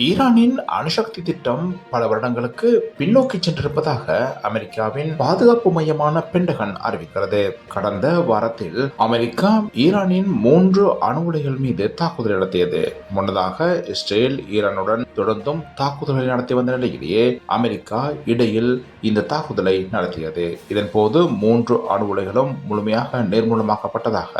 ஈரானின் அணுசக்தி திட்டம் பல வருடங்களுக்கு பின்னோக்கி சென்றிருப்பதாக அமெரிக்காவின் பாதுகாப்பு மையமான பென்டகன் அறிவிக்கிறது. கடந்த வாரத்தில் அமெரிக்கா ஈரானின் மூன்று அணு உலைகள் மீது தாக்குதல் நடத்தியது. முன்னதாக இஸ்ரேல் ஈரானுடன் தொடர்ந்தும் தாக்குதல்களை நடத்தி வந்த நிலையிலேயே அமெரிக்கா இடையில் இந்த தாக்குதலை நடத்தியது. இதன்போது மூன்று அணு உலைகளும் முழுமையாக நிர்மூலமாக்கப்பட்டதாக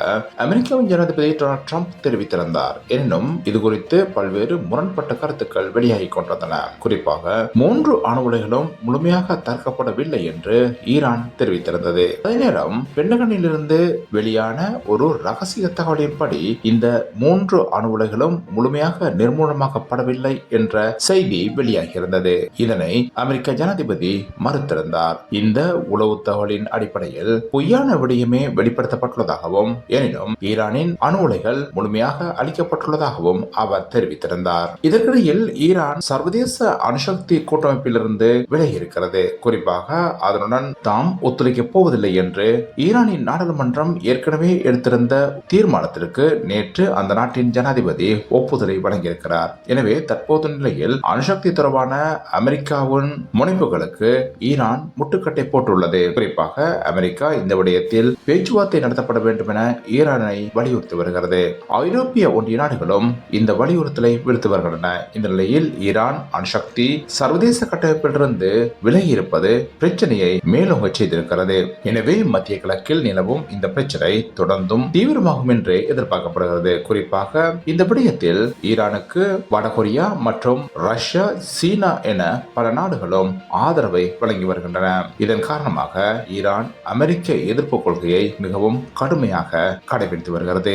அமெரிக்காவின் ஜனாதிபதி டொனால்ட் ட்ரம்ப் தெரிவித்திருந்தார். எனினும் இது குறித்து பல்வேறு முரண்பட்ட கருத்துக்கள் வெளியாகி கொண்டிருந்தன. குறிப்பாக மூன்று அணு உலைகளும் முழுமையாக தற்கப்படவில்லை என்று ஈரான் தெரிவித்திருந்தது. அதே நேரம் பெண்டகனிலிருந்து வெளியான ஒரு ரகசிய தகவலின்படி இந்த மூன்று அணு உலைகளும் முழுமையாக நிர்மூலமாக்கப்படவில்லை என்ற செய்தி வெளியாகியிருந்தது. இதனை அமெரிக்க ஜனாதிபதி மறுத்திருந்தார். இந்த உளவு தகவலின் அடிப்படையில் பொய்யான விடயமே வெளிப்படுத்தப்பட்டுள்ளதாகவும் எனினும் ஈரானின் அணு உலைகள் முழுமையாக அளிக்கப்பட்டுள்ளதாகவும் அவர் தெரிவித்திருந்தார். இதற்கிடையில் ஈரான் சர்வதேச அணுசக்தி கூட்டமைப்பிலிருந்து விலகி இருக்கிறது குறிப்பாக அதனுடன் தாம் ஒத்துழைக்கப் போவதில்லை என்று ஈரானின் நாடாளுமன்றம் ஏற்கனவே எடுத்திருந்த தீர்மானத்திற்கு நேற்று அந்த நாட்டின் ஜனாதிபதி ஒப்புதலை வழங்கியிருக்கிறார். எனவே தற்போது நிலையில் அணுசக்தி தொடர்பான அமெரிக்காவின் முனைப்புகளுக்கு ஈரான் முட்டுக்கட்டை போட்டுள்ளது. குறிப்பாக அமெரிக்கா இந்த விடயத்தில் பேச்சுவார்த்தை நடத்தப்பட வேண்டும் என ஈரானை வலியுறுத்தி வருகிறது. ஐரோப்பிய ஒன்றிய நாடுகளும் இந்த வலியுறுத்தலை விடுத்து வருகின்றன. இந்த நிலையில் ஈரான் அணுசக்தி சர்வதேச கட்டமைப்பிலிருந்து விலகி இருப்பது பிரச்சனையை மேலோங்க செய்திருக்கிறது. எனவே மத்திய கிழக்கில் நிலவும் இந்த பிரச்சனை தொடர்ந்தும் தீவிரமாகும் என்று எதிர்பார்க்கப்படுகிறது. குறிப்பாக இந்த விடயத்தில் ஈரானுக்கு வடகொரியா மற்றும் ரஷ்யா சீனா என பல நாடுகளும் ஆதரவை வழங்கி வருகின்றன. இதன் காரணமாக ஈரான் அமெரிக்க எதிர்ப்பு கொள்கையை மிகவும் கடுமையாக கடைபிடித்து வருகிறது.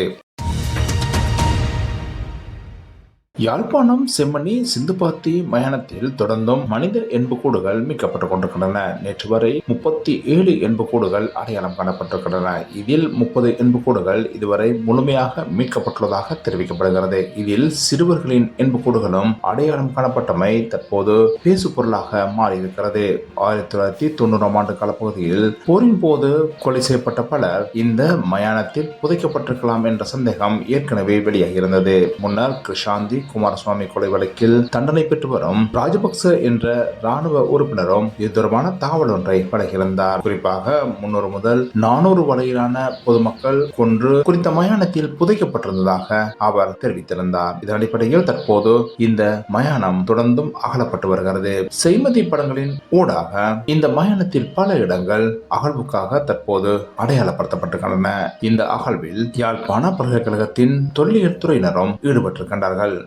யாழ்ப்பாணம் செம்மணி சிந்துபாத்தி மயானத்தில் தொடர்ந்தும் மனித எண்புக்கூடுகள் மீட்கப்பட்டுக் கொண்டிருக்கின்றன. நேற்று வரை முப்பத்தி ஏழு எண்புக்கூடுகள் அடையாளம் காணப்பட்டிருக்கின்றன. இதில் முப்பது எண்புக்கூடுகள் இதுவரை முழுமையாக மீட்கப்பட்டுள்ளதாக தெரிவிக்கப்படுகிறது. இதில் சிறுவர்களின் எண்புக்கூடுகளும் அடையாளம் காணப்பட்டமை தற்போது பேசு பொருளாக மாறியிருக்கிறது. ஆயிரத்தி தொள்ளாயிரத்தி தொண்ணூறாம் ஆண்டு காலப்பகுதியில் போரின் போது கொலை செய்யப்பட்ட பலர் இந்த மயானத்தில் புதைக்கப்பட்டிருக்கலாம் என்ற சந்தேகம் ஏற்கனவே வெளியாகியிருந்தது. முன்னர் கிருஷாந்தி குமாரசுவாமி கொலை வழக்கில் தண்டனை பெற்று வரும் ராஜபக்ச என்ற ராணுவ உறுப்பினரும் இது தொடர்பான தகவல் ஒன்றை வழங்கியிருந்தார் குறிப்பாக முன்னூறு முதல் நானூறு வரையிலான பொதுமக்கள் கொன்று குறித்த மயானத்தில் புதைக்கப்பட்டிருந்ததாக அவர் தெரிவித்திருந்தார். இதன் அடிப்படையில் தற்போது இந்த மயானம் தொடர்ந்தும் அகலப்பட்டு வருகிறது. செய்மதி படங்களின் ஊடாக இந்த மயானத்தில் பல இடங்கள் அகழ்வுக்காக தற்போது அடையாளப்படுத்தப்பட்டிருக்கின்றன. இந்த அகழ்வில் யாழ்ப்பாண பல்கலைக்கழகத்தின் தொல்லியல் துறையினரும் ஈடுபட்டிருக்கின்றார்கள்.